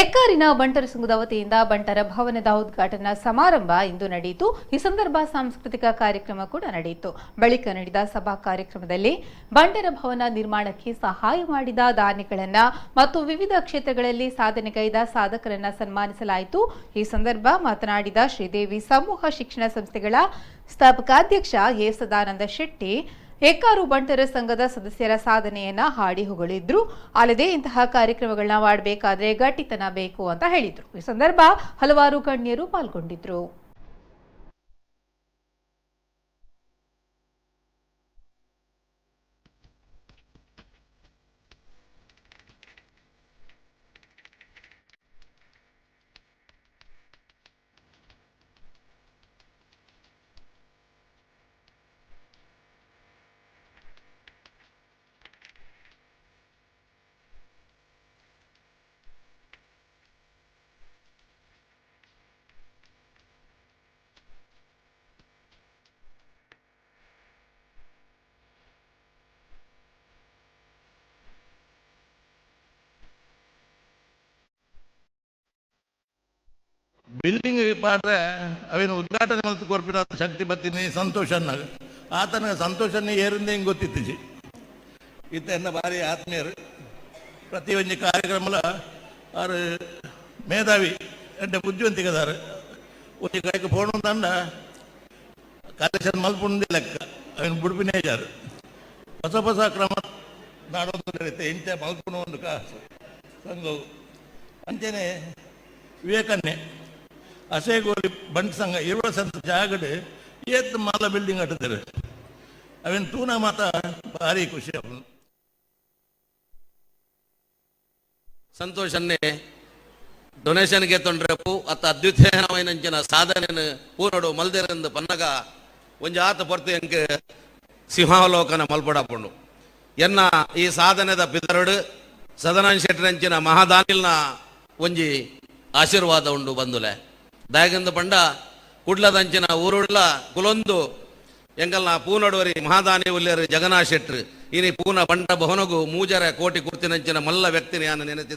ಎಕ್ಕಾರಿನ ಬಂಟರ ಸಂಘದ ವತಿಯಿಂದ ಬಂಟರ ಭವನದ ಉದ್ಘಾಟನಾ ಸಮಾರಂಭ ಇಂದು ನಡೆಯಿತು. ಈ ಸಂದರ್ಭ ಸಾಂಸ್ಕೃತಿಕ ಕಾರ್ಯಕ್ರಮ ಕೂಡ ನಡೆಯಿತು. ಬಳಿಕ ನಡೆದ ಸಭಾ ಕಾರ್ಯಕ್ರಮದಲ್ಲಿ ಬಂಟರ ಭವನ ನಿರ್ಮಾಣಕ್ಕೆ ಸಹಾಯ ಮಾಡಿದ ದಾನಿಗಳನ್ನ ಮತ್ತು ವಿವಿಧ ಕ್ಷೇತ್ರಗಳಲ್ಲಿ ಸಾಧನೆಗೈದ ಸಾಧಕರನ್ನ ಸನ್ಮಾನಿಸಲಾಯಿತು. ಈ ಸಂದರ್ಭ ಮಾತನಾಡಿದ ಶ್ರೀದೇವಿ ಸಮೂಹ ಶಿಕ್ಷಣ ಸಂಸ್ಥೆಗಳ ಸ್ಥಾಪಕಾಧ್ಯಕ್ಷ ಎ ಸದಾನಂದ ಶೆಟ್ಟಿ ಹೆಕ್ಕಾರು ಬಂಟರ ಸಂಘದ ಸದಸ್ಯರ ಸಾಧನೆಯನ್ನ ಹಾಡಿ ಹೊಗಳಿದ್ರು. ಅಲ್ಲದೆ ಇಂತಹ ಕಾರ್ಯಕ್ರಮಗಳನ್ನ ಮಾಡಬೇಕಾದ್ರೆ ಗಟ್ಟಿತನ ಬೇಕು ಅಂತ ಹೇಳಿದ್ರು. ಈ ಸಂದರ್ಭ ಹಲವಾರು ಗಣ್ಯರು ಪಾಲ್ಗೊಂಡಿದ್ರು. ಬಿಲ್ಡಿಂಗ್ ಮಾಡಿದ್ರೆ ಅವೇನು ಉದ್ಘಾಟನೆ ಮತ್ತು ಕೊರ್ಪಿನ ಶಕ್ತಿ ಬತ್ತೀನಿ ಸಂತೋಷನ ಆತನ ಸಂತೋಷನ್ನ ಏರಿಂದ ಹಿಂಗೆ ಗೊತ್ತಿತ್ತಿಜಿ ಇತ್ತ ಎನ್ನ ಭಾರಿ ಆತ್ಮೀಯರು. ಪ್ರತಿ ಒಂಜಿ ಕಾರ್ಯಕ್ರಮಲ ಅವರು ಮೇಧಾವಿ ಎಂಟ ಬುದ್ಧಿವಂತಿಕದಾರ. ಒಂದು ಕಡೆಗೆ ಫೋನ್ ತಂಡ ಕಲೆಕ್ಷನ್ ಮಲ್ಪುಂಡಿ ಲೆಕ್ಕ. ಅವನು ಬುಡ್ಪಿನೇಜಾರು ಹೊಸ ಹೊಸ ಕ್ರಮ ನಾಡೋದು ನಡೀತೆ ಇಂಚ ಮಲ್ಪುಣ ಒಂದು ಕಾಸು ಸಂಘವು. ಅಂತೇನೆ ವಿವೇಕನ್ನೇ ಅಸೇಗೋಲಿ ಬಂಟ್ ಸಂಘ ಇರುವ ಸಂತ ಜಾಗಡೆ ಏತ್ ಮಾಲ ಬಿಲ್ಡಿಂಗ್ ಕಟ್ಟಿದ್ದಾರೆ ಅವೇನು ತೂನ ಮಾತ ಭಾರಿ ಖುಷಿ ಅವನು. ಸಂತೋಷನ್ನೇ ಡೊನೇಷನ್ಗೆ ತೊಂಡ್ರೆಪ್ಪು ಅತ್ತ ಅದ್ವಿತೀಯನವೈನಂಚಿನ ಸಾಧನೆಯನ್ನು ಪೂರ್ಣಡು ಮಲ್ದಿರಂದು ಪನ್ನಗ, ಒಂಜಿ ಆತ ಪೊರ್ತು ಎಂಕ್ ಸಿಂಹಾವಲೋಕನ ಮಲ್ಪಡಪುಂಡು. ಎನ್ನ ಈ ಸಾಧನೆದ ಪಿತರಡು ಸದನನ್ ಶೆಟ್ಟರಂಚಿನ ಮಹಾದಾನಿಲ್ನ ಒಂಜಿ ಆಶೀರ್ವಾದ ಉಂಡು ಬಂದುಲೆ. ದಯಗಂದು ಬಂಡ ಕುಡ್ಲದಂಚಿನ ಊರುಳ್ಳ ಕುಲೊಂದು ಎಂಗಲ್ನ ಪೂನಡುವರಿ ಮಹಾದಾನಿ ಉಲ್ಲೇರು ಜಗನ್ನಾಥ್ ಶೆಟ್ರು ಇನಿ ಪೂನ ಬಂಡ ಭವನಗು ಮೂಜರ ಕೋಟಿ ಕುರ್ತಿನಂಚಿನ ಮಲ್ಲ ವ್ಯಕ್ತಿನಿ ನಾನು ನೆನೆತಿ